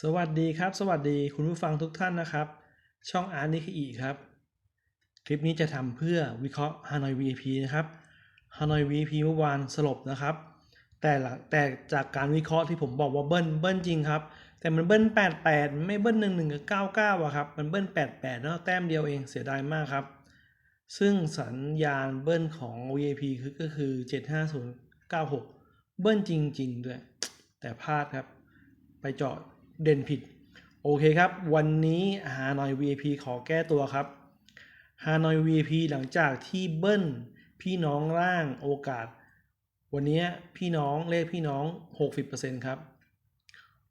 สวัสดีครับ สวัสดีคุณผู้ฟังทุกท่านนะครับ ช่องอาร์ตนิคอีครับ คลิปนี้จะทำเพื่อวิเคราะห์ Hanoi VIP นะครับ Hanoi VIP เมื่อวานสลบนะครับ แต่หลังแต่จากการวิเคราะห์ที่ผมบอกว่าเบิ้ลเบิ้ลจริงครับ แต่มันเบิ้ล 88 ไม่เบิ้ล 11กับ99อะครับมันเบิ้ล 88แล้วแต้มเดียวเองเสียดายมากครับ ซึ่งสัญญาณเบิ้ลของ VIP คือก็คือ 75096 เบิ้ลจริง ๆ ด้วย แต่พลาดครับ ไปเจาะ เด่นผิด โอเคครับ วันนี้ฮานอย VIP ขอแก้ตัวครับฮานอย VIP หลังจากที่เบิ้ลพี่น้องร่างโอกาส วันนี้พี่น้องเลขพี่น้อง 60%ครับ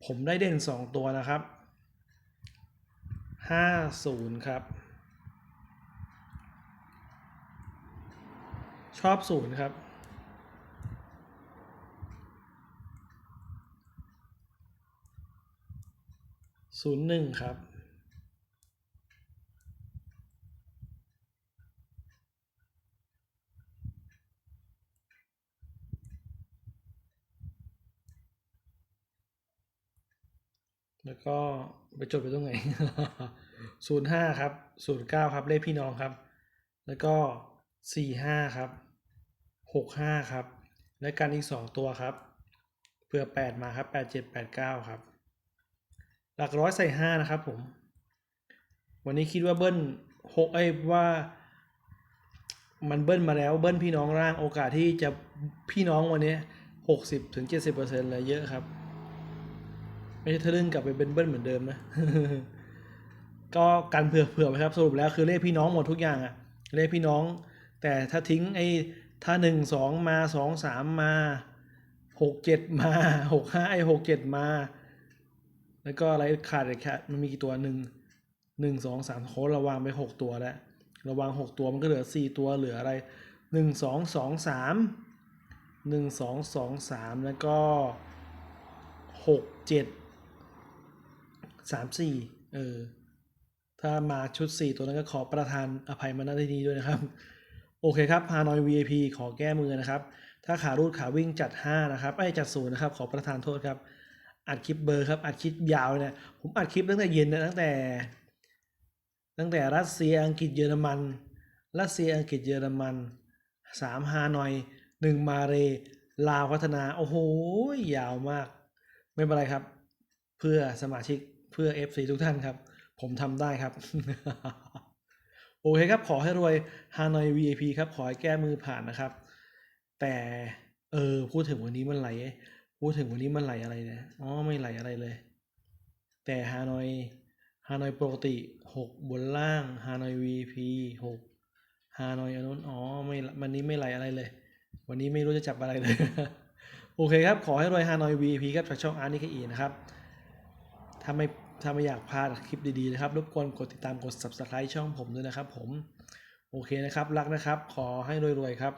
ผมได้เด่น 2 ตัวนะครับ 50 ครับ ชอบ 0 ครับ ศูนย์หนึ่งครับ แล้วก็ไปจดไปตรงไหนศูนย์ห้าครับศูนย์เก้าครับ เลขพี่น้องครับ แล้วก็สี่ห้าครับหกห้าครับ และกันอีกสองตัวครับ เพื่อแปดมาครับแปดเจ็ดแปดเก้าครับ หลักร้อยใส่ห้านะครับผม วันนี้คิดว่าเบิ้ลหกไอ้ว่ามันเบิ้ลมาแล้วเบิ้ลพี่น้องร่างโอกาสที่จะพี่น้องวันนี้หกสิบถึงเจ็ดสิบเปอร์เซ็นต์เลยเยอะครับ ไม่ใช่ทะลึ่งกลับไปเป็นเบิ้ลเหมือนเดิมนะ ก็กันเผื่อเผื่อไว้ครับสรุปแล้วคือเลขพี่น้องหมดทุกอย่างอะเลขพี่น้อง แต่ถ้าทิ้งไอ้ถ้าหนึ่งสองมาสองสามมาหกเจ็ดมาหกห้าไอ้หกเจ็ดมา แล้วก็อะไรขาดอีกแค่มันมีกี่ตัวหนึ่งหนึ่งสองสามโค้ดระวางไปหกตัวแล้วระวางหกตัวมันก็เหลือสี่ตัวเหลืออะไรหนึ่งสองสองสามหนึ่งสองสองสามแล้วก็หกเจ็ดสามสี่เออถ้ามาชุด 4 ตัวนั้นก็ขอประทานอภัยมาณที่นี้ด้วยนะครับ โอเคครับฮานอย VIP ขอแก้มือนะครับ ถ้าขารูดขาวิ่งจัด 5 นะครับไอ้จัดศูนย์นะครับ ขอประทานโทษครับ อัดคลิปเบอร์ครับอัดคลิปยาวเลยนะผมอัดคลิปตั้งแต่เย็นนะตั้งแต่ ตั้งแต่รัสเซียอังกฤษเยอรมัน รัสเซียอังกฤษเยอรมันสามฮานอยหนึ่งมาเลลาวพัฒนาโอ้โหยาวมาก ไม่เป็นไรครับ เพื่อสมาชิกเพื่อ FC ทุกท่านครับ ผมทำได้ครับ โอเคครับ ขอให้รวยฮานอย VIP ครับ ขอให้แก้มือผ่านนะครับ แต่เออพูดถึงวันนี้มันไหล พูดถึงวันนี้มันไหลอะไรเนี่ยอ๋อไม่ไหลอะไรเลย แต่ฮานอยฮานอยปกติหกบนล่างฮานอย VIP หกฮานอยอันนู้นอ๋อไม่วันนี้ไม่ไหลอะไรเลย วันนี้ไม่รู้จะจับอะไรเลย โอเคครับ ขอให้รวยฮานอย VIP ครับจากช่องอาร์นิคอีนะครับถ้าไม่ถ้าไม่อยากพลาดคลิปดีๆนะครับ รบกวนกดติดตามกด subscribe ช่องผมด้วยนะครับผม โอเคนะครับ รักนะครับ ขอให้รวยๆครับ